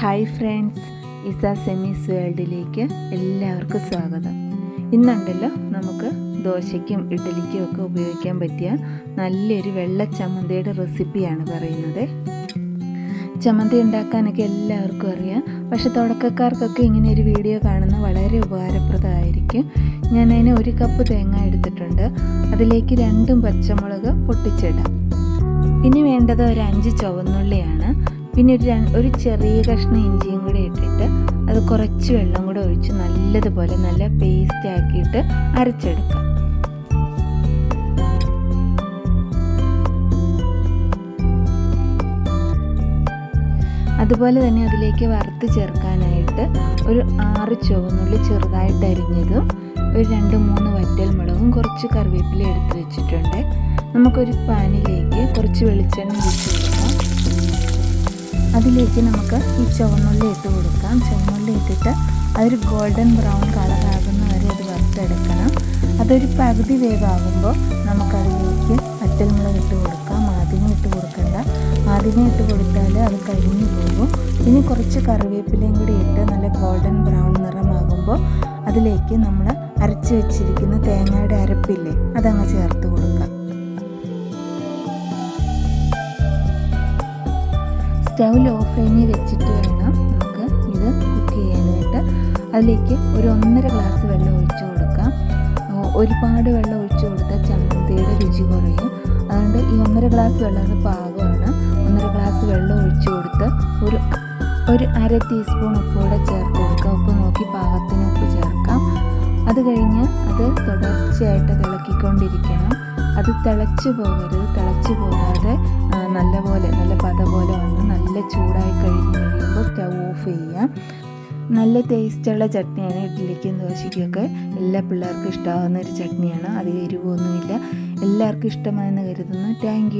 Hi friends Isa സെമീസ് വേൾഡിലേക്ക് എല്ലാവർക്കും സ്വാഗതം. ഇന്നുണ്ടല്ലോ നമുക്ക് ദോശയ്ക്കും ഇഡ്ഡലിക്കും ഒക്കെ ഉപയോഗിക്കാൻ പറ്റിയ നല്ലൊരു വെള്ള ചമ്മന്തിയുടെ റെസിപ്പിയാണ് പറയുന്നത്. ചമ്മന്തി ഉണ്ടാക്കാനൊക്കെ എല്ലാവർക്കും അറിയാം. പക്ഷെ തുടക്കക്കാർക്കൊക്കെ ഇങ്ങനെ ഒരു വീഡിയോ കാണുന്നത് വളരെ ഉപകാരപ്രദമായിരിക്കും. ഞാൻ അതിന് ഒരു കപ്പ് തേങ്ങ എടുത്തിട്ടുണ്ട്. അതിലേക്ക് രണ്ടും പച്ചമുളക് പൊട്ടിച്ചിടാം. ഇനി വേണ്ടത് ഒരു അഞ്ച് ചുവന്നുള്ളിയാണ്. പിന്നെ ഒരു ഒരു ചെറിയ കഷ്ണം ഇഞ്ചിയും കൂടി ഇട്ടിട്ട് അത് കുറച്ച് വെള്ളം കൂടെ ഒഴിച്ച് നല്ലതുപോലെ നല്ല പേസ്റ്റ് ആക്കിയിട്ട് അരച്ചെടുക്കാം. അതുപോലെ തന്നെ അതിലേക്ക് വറുത്ത് ചേർക്കാനായിട്ട് ഒരു ആറ് ചുവന്നുള്ളി ചെറുതായിട്ട് അരിഞ്ഞതും ഒരു രണ്ട് മൂന്ന് വറ്റൽ മുളകും കുറച്ച് കറിവേപ്പില എടുത്ത് വെച്ചിട്ടുണ്ട്. നമുക്കൊരു പാനിലേക്ക് കുറച്ച് വെളിച്ചെണ്ണ ഒഴിച്ച് അതിലേക്ക് നമുക്ക് ഈ ചുവന്നുള്ളി ഇട്ട് കൊടുക്കാം. ചുവന്നുള്ളി ഇട്ടിട്ട് അതൊരു ഗോൾഡൻ ബ്രൗൺ കളറാകുന്ന വരെ അത് വറുത്തെടുക്കണം. അതൊരു പകുതി വേവാകുമ്പോൾ നമുക്കതിലേക്ക് വറ്റൽമുളക് ഇട്ട് കൊടുക്കാം. ആദ്യമേ ഇട്ട് കൊടുക്കണ്ട. ആദ്യമേ ഇട്ട് കൊടുത്താൽ അത് കരിഞ്ഞു പോകും. ഇനി കുറച്ച് കറിവേപ്പിലയും കൂടി ഇട്ട് നല്ല ഗോൾഡൻ ബ്രൗൺ നിറമാകുമ്പോൾ അതിലേക്ക് നമ്മൾ അരച്ച് വെച്ചിരിക്കുന്ന തേങ്ങയുടെ അരപ്പില്ലേ അതങ്ങ് ചേർത്ത് കൊടുക്കാം. സ്റ്റൗ ലോ ഫ്ലെയിമിൽ വെച്ചിട്ട് വേണം നമുക്ക് ഇത് കുക്ക് ചെയ്യാനായിട്ട്. അതിലേക്ക് ഒരു ഒന്നര ഗ്ലാസ് വെള്ളം ഒഴിച്ചു കൊടുക്കാം. ഒരുപാട് വെള്ളം ഒഴിച്ചു കൊടുത്താൽ ചമ്മന്തിയുടെ രുചി കുറയും. അതുകൊണ്ട് ഈ ഒന്നര ഗ്ലാസ് വെള്ളം പാകമാണ്. ഒന്നര ഗ്ലാസ് വെള്ളം ഒഴിച്ചു കൊടുത്ത് ഒരു ഒരു അര ടീസ്പൂൺ ഉപ്പ് കൂടെ ചേർത്ത് കൊടുക്കുക ഉപ്പ് നോക്കി പാകത്തിന് ഉപ്പ് ചേർക്കാം. അത് കഴിഞ്ഞ് അത് തുടർച്ചയായിട്ട് തിളക്കിക്കൊണ്ടിരിക്കണം. അത് തിളച്ചു പോകരുത്. തിളച്ചു പോകാതെ നല്ലപോലെ നല്ല പത പോലെ വന്ന് നല്ല ചൂടായി കഴിഞ്ഞ് കഴിയുമ്പോൾ സ്റ്റൗ ഓഫ് ചെയ്യാം നല്ല ടേസ്റ്റുള്ള ചട്നിയാണ് ഇഡ്ഡലിക്കും ദോശയ്ക്കൊക്കെ എല്ലാ പിള്ളേർക്കും ഇഷ്ടമാകുന്ന ഒരു ചട്നിയാണ്. അധികം എരിവൊന്നുമില്ല. എല്ലാവർക്കും ഇഷ്ടമാണെന്ന് കരുതുന്നു. താങ്ക്